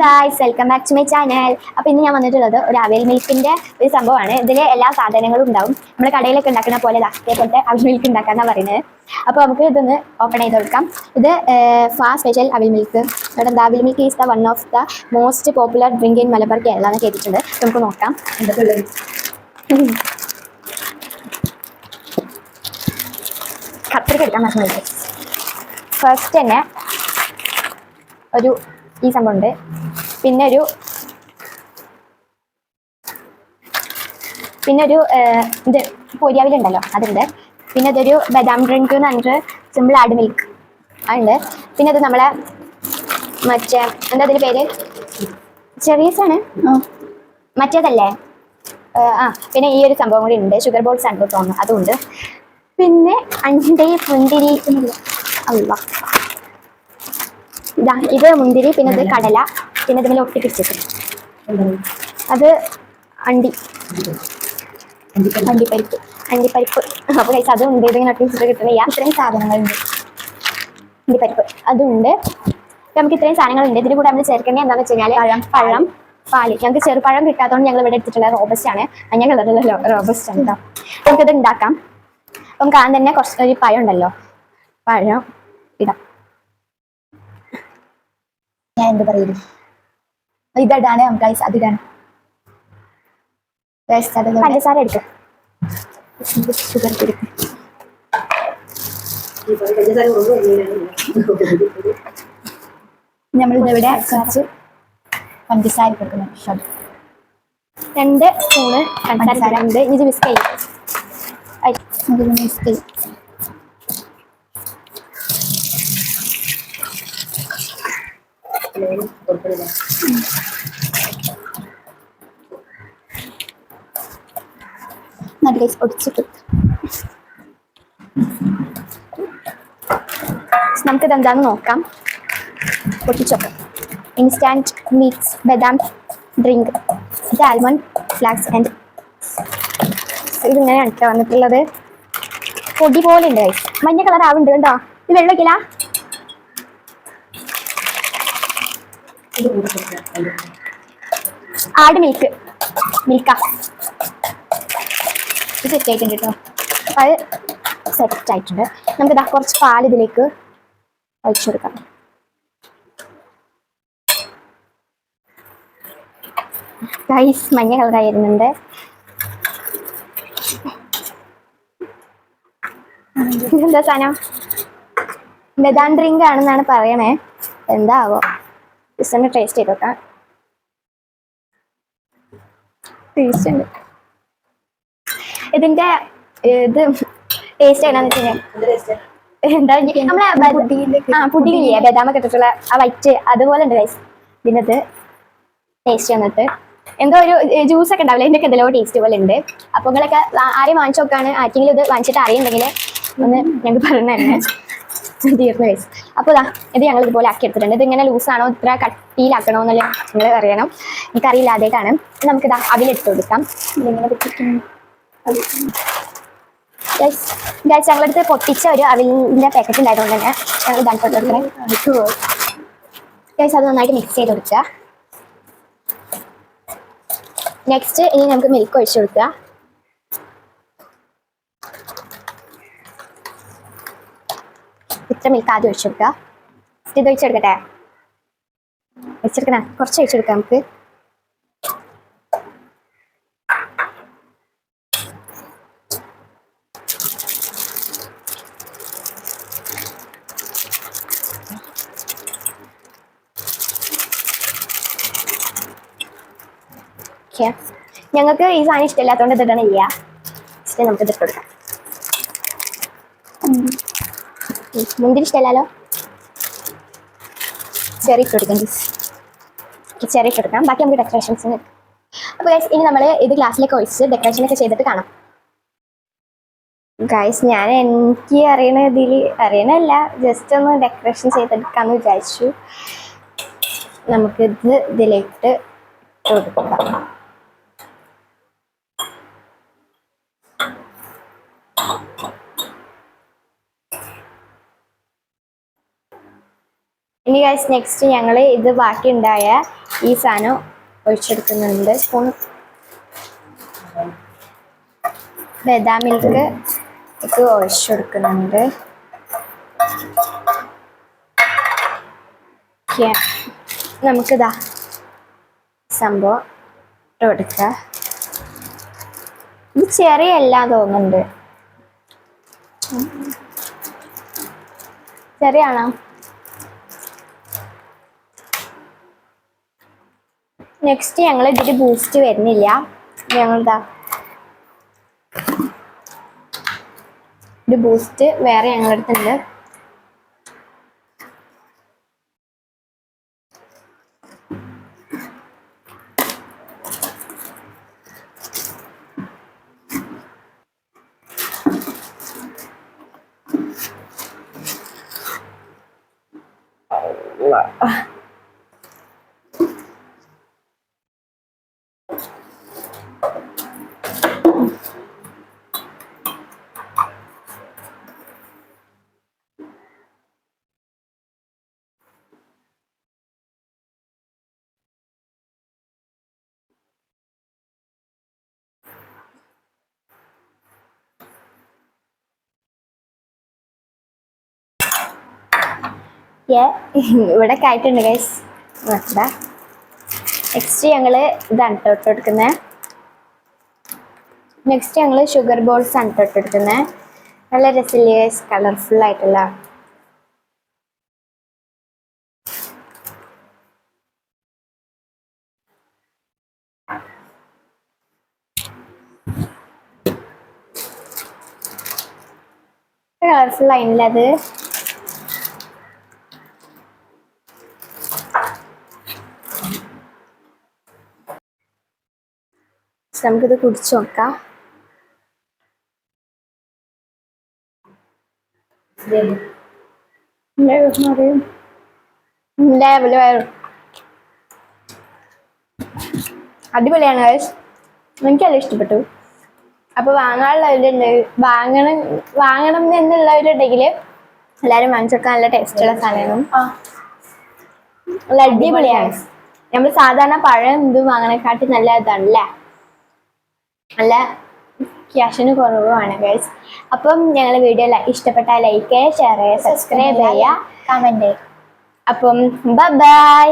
Guys welcome back to my channel അപ്പോൾ ഇന്ന് ഞാൻ വന്നിട്ടുള്ളത് ഒരു അവൽ മിൽക്കിന്റെ ഒരു സംഭവമാണ്. ഇതിൽ എല്ലാ സാധനങ്ങളും ഉണ്ടാവും. നമ്മൾ കടയിലൊക്കെ ഉണ്ടാക്കുന്ന പോലെ അതേപോലത്തെ അവൽ മിൽക്ക് ഉണ്ടാക്കാന്നാണ് പറയുന്നത് അപ്പോൾ നമുക്ക് ഇതൊന്ന് ഓപ്പൺ ചെയ്ത് കൊടുക്കാം. ഇത് ഫാ സ്പെഷ്യൽ അവൽ മിൽക്ക് ഇവിടെ എന്താ aval milk is the one of the most popular drink in Malabar Kerala എന്ന് കേട്ടിട്ടുണ്ട്. നമുക്ക് നോക്കാം. എന്തൊക്കെ എടുക്കാൻ മറന്നു ഫസ്റ്റ് തന്നെ ഒരു ഈ സംഭവം ഉണ്ട്. പിന്നെ ഒരു പിന്നെ ഒരു ഇത് പൊരിയാവിലുണ്ടല്ലോ അതുണ്ട്. പിന്നെ ഇതൊരു ബദാം ഡ്രിങ്ക് എന്ന് പറഞ്ഞിട്ട് സിമ്പിൾ ആഡ് മിൽക്ക് അതുണ്ട് പിന്നെ ഇത് നമ്മളെ മറ്റേ എന്താ അതിന്റെ പേര്? ചെറിയസാണ് മറ്റേതല്ലേ? ആ പിന്നെ ഈ ഒരു സംഭവം കൂടി ഉണ്ട്. ഷുഗർ ബോൾസ് ആണ് തോന്നുന്നു. അതുണ്ട്. പിന്നെ അഞ്ചിന്റെ മുന്തിരി അല്ല ഇതാ ഇത് മുന്തിരി പിന്നെ ഇത് കടല. പിന്നെ ഒട്ടിപ്പിടിച്ചിട്ട് എന്താണ്? അത് അണ്ടി. അണ്ടിപ്പരിപ്പ്. അണ്ടിപ്പരിപ്പ്. അപ്പൊ അപ്പോൾ കഴിച്ചാൽ അത് ഉണ്ട്. ഇതിങ്ങനെ ഒട്ടിപ്പിച്ചിട്ട് കിട്ടുന്നില്ല. ഇത്രയും സാധനങ്ങളുണ്ട്. അണ്ടിപ്പരിപ്പ്. അതുണ്ട്. നമുക്ക് ഇത്രയും സാധനങ്ങളുണ്ട്. ഇതിന് കൂടെ നമ്മൾ ചേർക്കേണ്ടത് എന്താണെന്ന് വെച്ച് കഴിഞ്ഞാൽ പഴം പഴം പാൽ. ഞങ്ങൾക്ക് ചെറുപഴം കിട്ടാത്തതുകൊണ്ട് ഞങ്ങൾ ഇവിടെ എടുത്തിട്ടുള്ള റോബസ്റ്റ് ആണ്. മഞ്ഞ കളറിലുള്ള റോബസ്റ്റ് ആണ് കേട്ടോ നമുക്കിത് ഉണ്ടാക്കാം. അപ്പം കാണാൻ തന്നെ കുറച്ച് ഒരു പഴം ഉണ്ടല്ലോ. പഴം ഇടാം. ഞാൻ എന്ത് പറയൽ ഇതിടാണ് ഗൈസ് അതിടാണ് പഞ്ചസാര എടുക്കുക ഷുഗർ കുറച്ച് പഞ്ചസാര കൊടുക്കുന്നു. രണ്ട് സ്പൂണ് പഞ്ചസാര. ഉണ്ട് ഇനി മിക്സ് ചെയ്യും. ഇതിന് മിക്സ് നല്ല നമുക്കിത് എന്താന്ന് നോക്കാം. പൊട്ടിച്ചോക്കാം. ഇൻസ്റ്റാന്റ് മീറ്റ്സ് ബദാം ഡ്രിങ്ക് ഇത് ആൽമണ്ട് ഫ്ലാക്സ് ആൻഡ് ഇതിങ്ങനെയാണ് കേട്ടോ വന്നിട്ടുള്ളത്. പൊടി പോലെ ഉണ്ട് മഞ്ഞ കളർ ആവുന്നുണ്ട് കേട്ടോ ഇത് വെള്ളക്കില്ല ആട് മിൽക്ക് മിൽക്ക ഇത് സെറ്റ് ആയിട്ടുണ്ട് കേട്ടോ അത് സെറ്റ് ആയിട്ടുണ്ട്. നമുക്ക് ഇതാ കുറച്ച് പാൽ ഇതിലേക്ക് ഒഴിച്ചു കൊടുക്കാം. ഗൈസ് മഞ്ഞ കളറായി എന്താ സാധനം? ബദാം ഡ്രിങ്ക് ആണെന്നാണ് പറയണേ. എന്താവോ? ജസ്റ്റ് ഒന്ന് ടേസ്റ്റ് ചെയ്ത് നോക്കാം ടേസ്റ്റ് ഉണ്ട്. ഇതിന്റെ ഇത് ടേസ്റ്റ് എങ്ങനെയാന്ന് വെച്ച് കഴിഞ്ഞാൽ എന്താ നമ്മളെ ആ പുഡിങ്ങില്ലേ ബദാമൊക്കെ ഇട്ടിട്ടുള്ള ആ വൈറ്റ് അതുപോലെ ഉണ്ട് ഗൈസ് ഇതിനകത്ത് ടേസ്റ്റ് വന്നിട്ട്. എന്തോ ഒരു ജ്യൂസ് ഒക്കെ ഉണ്ടാവില്ല? ഇതിന്റെ എന്തെല്ലോ ടേസ്റ്റ് പോലെ ഉണ്ട്. അപ്പൊ നിങ്ങളൊക്കെ ആരെയും വാങ്ങിച്ചു നോക്കാണ്. ആർക്കെങ്കിലും ഇത് വാങ്ങിച്ചിട്ട് അറിയുണ്ടെങ്കിൽ ഒന്ന് ഞങ്ങൾക്ക് പറഞ്ഞു തന്നെ തീർന്നു വയസ്സ് അപ്പോൾ ഇതാ ഇത് ഞങ്ങൾ ഇതുപോലെ ആക്കി എടുത്തിട്ടുണ്ട് ഇത് ഇങ്ങനെ ലൂസാണോ? ഇത്ര കട്ടിയിലാക്കണോ എന്നല്ല നിങ്ങൾ അറിയണം. എനിക്കറിയില്ല നമുക്ക് ഇതാ അവിലെടുത്ത് കൊടുക്കാം. ഞങ്ങളടുത്ത് പൊട്ടിച്ച ഒരു അവിലിന്റെ പാക്കറ്റ് ഉണ്ടായതുകൊണ്ട് തന്നെ ഞങ്ങൾ ഇതാണ് അത് നന്നായിട്ട് മിക്സ് ചെയ്ത് കൊടുക്കുക. നെക്സ്റ്റ് ഇനി നമുക്ക് മിൽക്ക് ഒഴിച്ചു കൊടുക്കുക. ഇത്ര മിൽക്ക് ആദ്യം ഒഴിച്ചു കൊടുക്കുക ഇത് ഒഴിച്ചെടുക്കട്ടെ ഒഴിച്ചെടുക്കണേ? കുറച്ച് ഒഴിച്ചെടുക്കാം നമുക്ക്. ഞങ്ങൾക്ക് ഈ സാധനം ഇഷ്ടമില്ലാത്തതുകൊണ്ട് ഇതിടണില്ല ഇഷ്ടം നമുക്ക് ഇതിട്ട് കൊടുക്കാം. മുന്തിരി ഇഷ്ടമല്ലല്ലോ? ചെറി ഇട്ട് കൊടുക്കാം ഗീസ് ചെറി ഇട്ട് കൊടുക്കാം. ബാക്കി നമുക്ക് ഡെക്കറേഷൻസിന് അപ്പോൾ ഗൈസ് ഇനി നമ്മൾ ഇത് ഗ്ലാസ്സിലേക്ക് ഒഴിച്ച് ഡെക്കറേഷൻ ഒക്കെ ചെയ്തിട്ട് കാണാം. ഗൈസ് ഞാൻ എനിക്ക് അറിയണ ഇതിൽ അറിയണല്ല ജസ്റ്റ് ഒന്ന് ഡെക്കറേഷൻ ചെയ്തെടുക്കാമെന്ന് വിചാരിച്ചു. നമുക്കിത് ഇതിലേക്ക് Thank കൊടുക്കാം. ഇനി ഗൈസ് നെക്സ്റ്റ് ഞങ്ങൾ ഇത് ബാക്കി ഉണ്ടായ ഈ സാധനം ഒഴിച്ചെടുക്കുന്നുണ്ട്. സ്പൂൺ ബദാം മിൽക്ക് ഇത് ഒഴിച്ചെടുക്കുന്നുണ്ട്. നമുക്കിതാ സംഭവം ഇട്ട് ഇത് ചെറിയ എല്ലാം തോന്നുന്നുണ്ട്. ചെറിയാണോ നെക്സ്റ്റ് ഞങ്ങൾ ഇതിൽ ബൂസ്റ്റ് വരുന്നില്ല. ഞങ്ങളെന്താ? ഒരു ബൂസ്റ്റ് വേറെ ഞങ്ങളുടെ അടുത്തുണ്ട് ഏ ഇവിടെ ആയിട്ടുണ്ട് ഗൈസ് നോക്കണ്ട നെക്സ്റ്റ് ഞങ്ങൾ ഇതാണ് കേട്ടോ ഇട്ട് കൊടുക്കുന്നത് നെക്സ്റ്റ് ഞങ്ങൾ ഷുഗർ ബോൾസ് ആണ് കേട്ടോ നല്ല രസമില്ലേ ഗൈസ് കളർഫുൾ ആയിട്ടുള്ള. കളർഫുൾ ആയില്ല നമുക്കിത് കുടിച്ചു നോക്കാം. അടിപൊളിയാണ് ഗൈസ് എനിക്കല്ല ഇഷ്ടപ്പെട്ടു. അപ്പൊ വാങ്ങാനുള്ളവരുണ്ട് വാങ്ങണം വാങ്ങണം എന്നുള്ളവരുണ്ടെങ്കിൽ എല്ലാരും വാങ്ങിച്ചെടുക്കാൻ നല്ല ടേസ്റ്റുള്ള സാധനമാണ്. നല്ല അടിപൊളിയാണ്. നമ്മൾ സാധാരണ പഴം എന്തും വാങ്ങണേക്കാട്ടി നല്ല ഇതാണല്ലേ? നല്ല ക്യാഷിന് കുറവാണ് ഗൈസ് അപ്പം ഞങ്ങൾ വീഡിയോ ഇഷ്ടപ്പെട്ട ലൈക്ക് ചെയ്യുക ഷെയർ ചെയ്യുക സബ്സ്ക്രൈബ് ചെയ്യുക കമന്റ് അപ്പം ബൈ